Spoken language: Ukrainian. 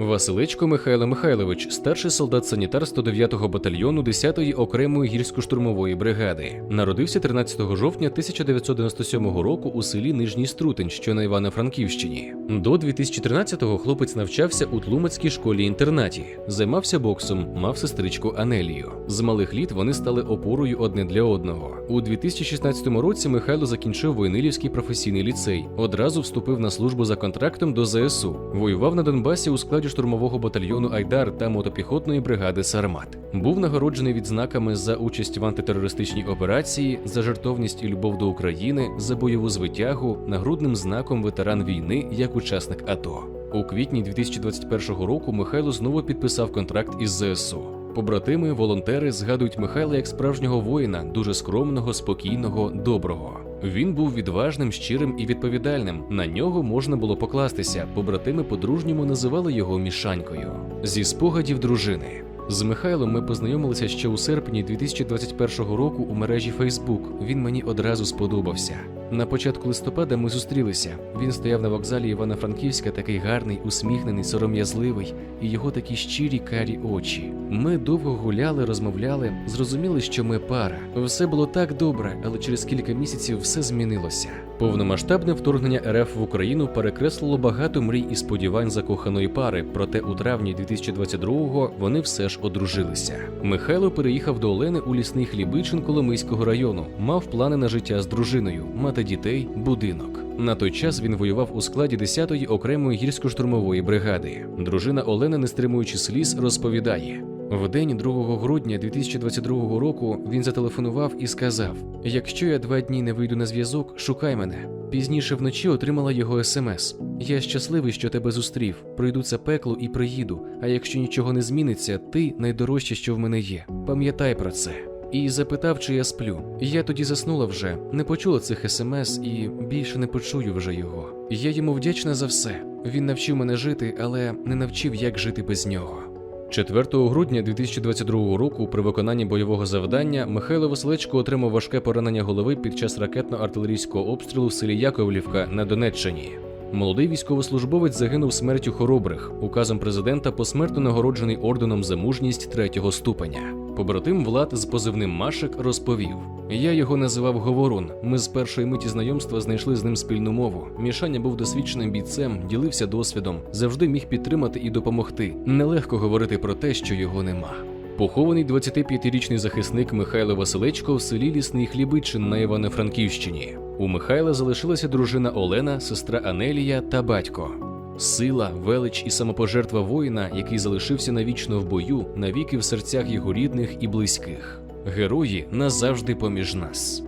Василечко Михайло Михайлович, старший солдат-санітар 109-го батальйону 10-ї окремої гірсько-штурмової бригади. Народився 13 жовтня 1997 року у селі Нижній Струтень, що на Івано-Франківщині. До 2013-го хлопець навчався у Тлумацькій школі-інтернаті, займався боксом, мав сестричку Анелію. З малих літ вони стали опорою одне для одного. У 2016 році Михайло закінчив Войнилівський професійний ліцей. Одразу вступив на службу за контрактом до ЗСУ. Воював на Донбасі у складі штурмового батальйону Айдар та мотопіхотної бригади Сармат. Був нагороджений відзнаками за участь в антитерористичній операції, за жертовність і любов до України, за бойову звитягу, нагрудним знаком ветеран війни як учасник АТО. У квітні 2021 року Михайло знову підписав контракт із ЗСУ. Побратими, волонтери згадують Михайла як справжнього воїна, дуже скромного, спокійного, доброго. Він був відважним, щирим і відповідальним. На нього можна було покластися. Побратими по-дружньому називали його мішанькою. Зі спогадів дружини. З Михайлом ми познайомилися ще у серпні 2021 року у мережі Facebook. Він мені одразу сподобався. На початку листопада ми зустрілися. Він стояв на вокзалі Івано-Франківська, такий гарний, усміхнений, сором'язливий, і його такі щирі карі очі. Ми довго гуляли, розмовляли, зрозуміли, що ми пара. Все було так добре, але через кілька місяців все змінилося. Повномасштабне вторгнення РФ в Україну перекреслило багато мрій і сподівань закоханої пари. Проте у травні 2022-го вони все ж одружилися. Михайло переїхав до Олени у лісний хлібичин Коломийського району. Мав плани на життя з дружиною, мати дітей, будинок. На той час він воював у складі 10-ї окремої гірсько-штурмової бригади. Дружина Олена, не стримуючи сліз, розповідає. В день 2 грудня 2022 року він зателефонував і сказав: Якщо я два дні не вийду на зв'язок, шукай мене. Пізніше вночі отримала його смс. Я щасливий, що тебе зустрів. Пройду це пекло і приїду. А якщо нічого не зміниться, ти найдорожче, що в мене є. Пам'ятай про це. І запитав, чи я сплю. Я тоді заснула вже, не почула цих смс і більше не почую вже його. Я йому вдячна за все. Він навчив мене жити, але не навчив, як жити без нього. 4 грудня 2022 року при виконанні бойового завдання Михайло Василечко отримав важке поранення голови під час ракетно-артилерійського обстрілу в селі Яковлівка на Донеччині. Молодий військовослужбовець загинув смертю хоробрих. Указом президента посмертно нагороджений орденом за мужність третього ступеня. Побратим Влад з позивним Машик розповів: Я його називав Говорун. Ми з першої миті знайомства знайшли з ним спільну мову. Мішаня був досвідченим бійцем, ділився досвідом, завжди міг підтримати і допомогти. Нелегко говорити про те, що його нема. Похований 25-річний захисник Михайло Василечко в селі Лісний Хлібичин на Івано-Франківщині. У Михайла залишилася дружина Олена, сестра Анелія та батько. Сила, велич і самопожертва воїна, який залишився навічно в бою, навіки в серцях його рідних і близьких. Герої назавжди поміж нас.